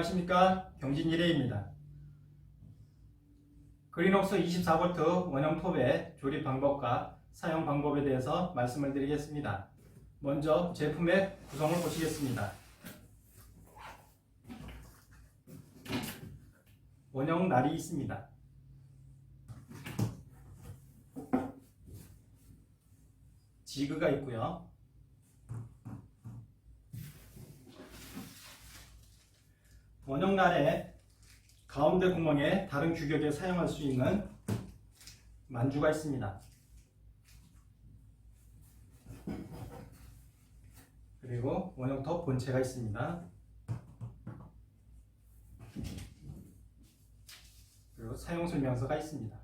안녕하십니까 경진일레입니다. 그린옥스 24V 원형 톱의 조립 방법과 사용 방법에 대해서 말씀을 드리겠습니다. 먼저 제품의 구성을 보시겠습니다. 원형 날이 있습니다. 지그가 있고요. 원형날에 가운데 구멍에 다른 규격에 사용할 수 있는 만주가 있습니다. 그리고 원형톱 본체가 있습니다. 그리고 사용 설명서가 있습니다.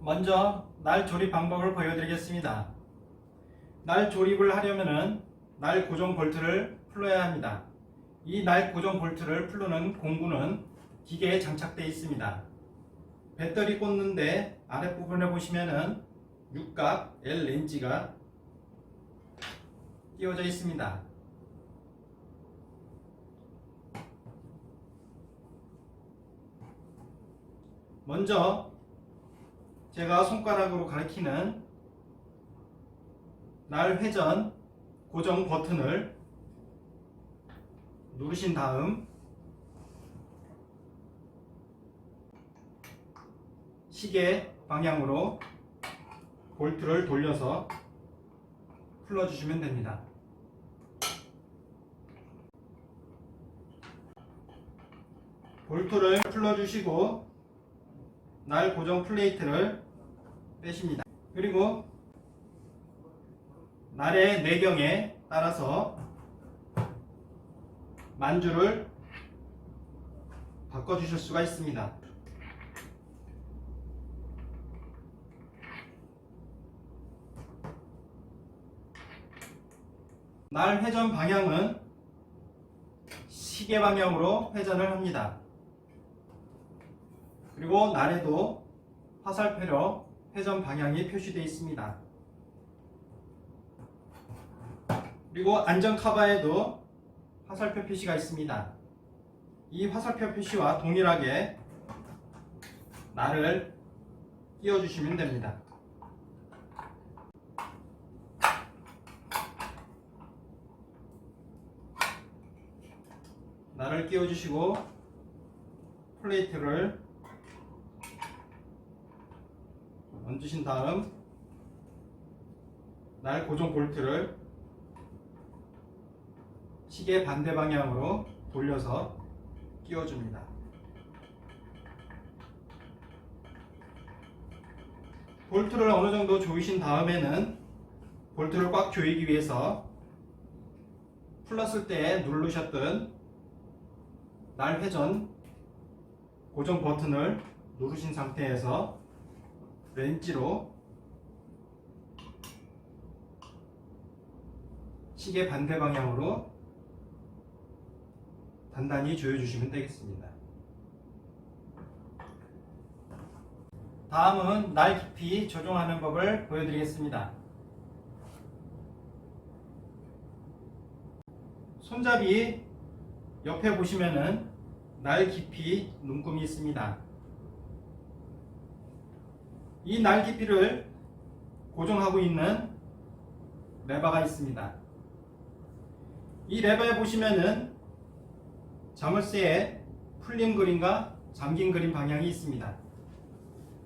먼저 날 조립 방법을 보여드리겠습니다. 날 조립을 하려면은 날 고정 볼트를 풀어야 합니다. 이 날 고정 볼트를 풀르는 공구는 기계에 장착되어 있습니다. 배터리 꽂는데 아랫부분에 보시면은 육각 L 렌즈가 끼워져 있습니다. 먼저 제가 손가락으로 가리키는 날 회전 고정 버튼을 누르신 다음 시계 방향으로 볼트를 돌려서 풀어주시면 됩니다. 볼트를 풀어주시고 날 고정 플레이트를 빼십니다. 그리고 날의 내경에 따라서 만주를 바꿔주실 수가 있습니다. 날 회전 방향은 시계 방향으로 회전을 합니다. 그리고 날에도 화살표로 회전 방향이 표시되어 있습니다. 그리고 안전 카바에도 화살표 표시가 있습니다. 이 화살표 표시와 동일하게 날을 끼워주시면 됩니다. 날을 끼워주시고 플레이트를 얹으신 다음 날 고정 볼트를 시계 반대 방향으로 돌려서 끼워줍니다. 볼트를 어느 정도 조이신 다음에는 볼트를 꽉 조이기 위해서 풀었을 때 누르셨던 날 회전 고정 버튼을 누르신 상태에서 렌치로 시계 반대 방향으로 단단히 조여주시면 되겠습니다. 다음은 날 깊이 조정하는 법을 보여드리겠습니다. 손잡이 옆에 보시면은 날 깊이 눈금이 있습니다. 이 날 깊이를 고정하고 있는 레버가 있습니다. 이 레버에 보시면은 자물쇠에 풀림 그림과 잠긴 그림 방향이 있습니다.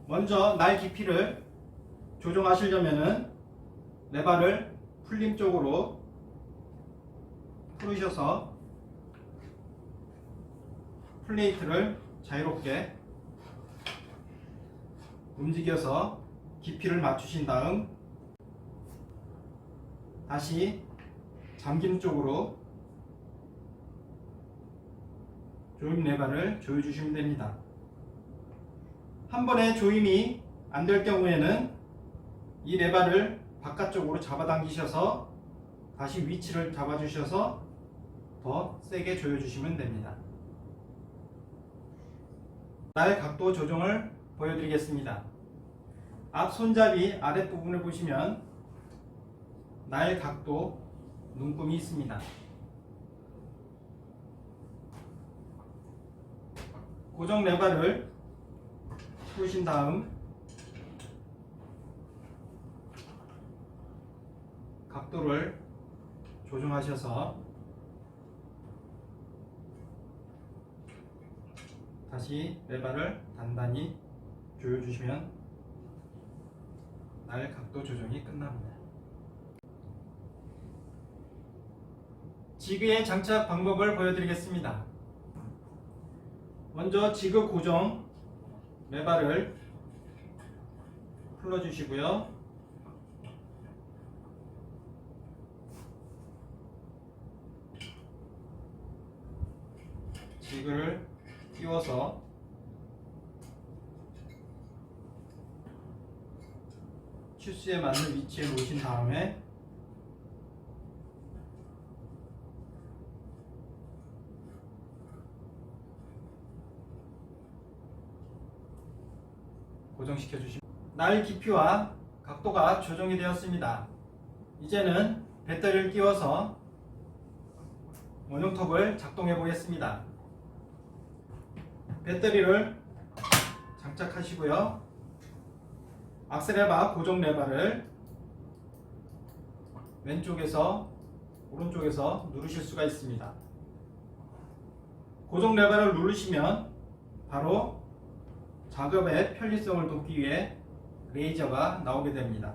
먼저 날 깊이를 조정하시려면은 레버를 풀림 쪽으로 풀으셔서 플레이트를 자유롭게 움직여서 깊이를 맞추신 다음 다시 잠긴 쪽으로 조임 레바를 조여주시면 됩니다. 한 번에 조임이 안 될 경우에는 이 레바를 바깥쪽으로 잡아당기셔서 다시 위치를 잡아주셔서 더 세게 조여주시면 됩니다. 날 각도 조정을 보여드리겠습니다. 앞 손잡이 아랫부분을 보시면 날 각도 눈금이 있습니다. 고정 레버를 푸신 다음 각도를 조정하셔서 다시 레버를 단단히 조여주시면 날 각도 조정이 끝납니다. 지그의 장착 방법을 보여드리겠습니다. 먼저 지그 고정 레바를 풀어주시고요. 지그를 끼워서 슈스에 맞는 위치에 놓으신 다음에 고정시켜 주시면 날 깊이와 각도가 조정이 되었습니다. 이제는 배터리를 끼워서 원용톱을 작동해 보겠습니다. 배터리를 장착하시고요. 악셀레바 고정 레바를 왼쪽에서 오른쪽에서 누르실 수가 있습니다. 고정 레바를 누르시면 바로 작업의 편리성을 돕기 위해 레이저가 나오게 됩니다.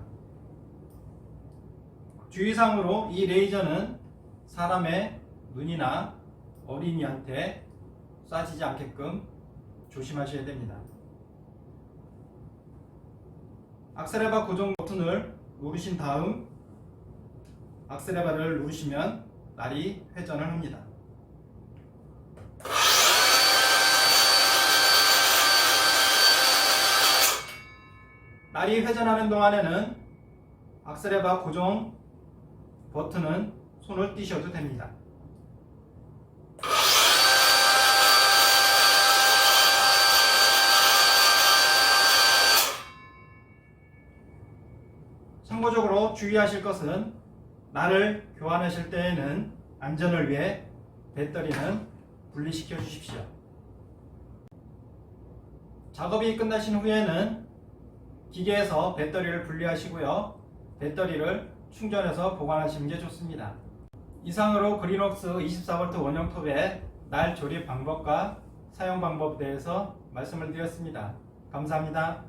주의사항으로 이 레이저는 사람의 눈이나 어린이한테 쏴지지 않게끔 조심하셔야 됩니다. 악셀레바 고정 버튼을 누르신 다음 악셀레바를 누르시면 날이 회전을 합니다. 날이 회전하는 동안에는 악셀레바 고정 버튼은 손을 띄셔도 됩니다. 참고적으로 주의하실 것은 날을 교환하실 때에는 안전을 위해 배터리는 분리시켜 주십시오. 작업이 끝나신 후에는 기계에서 배터리를 분리하시고요. 배터리를 충전해서 보관하시는 게 좋습니다. 이상으로 그린웍스 24V 원형 톱의 날 조립 방법과 사용 방법에 대해서 말씀을 드렸습니다. 감사합니다.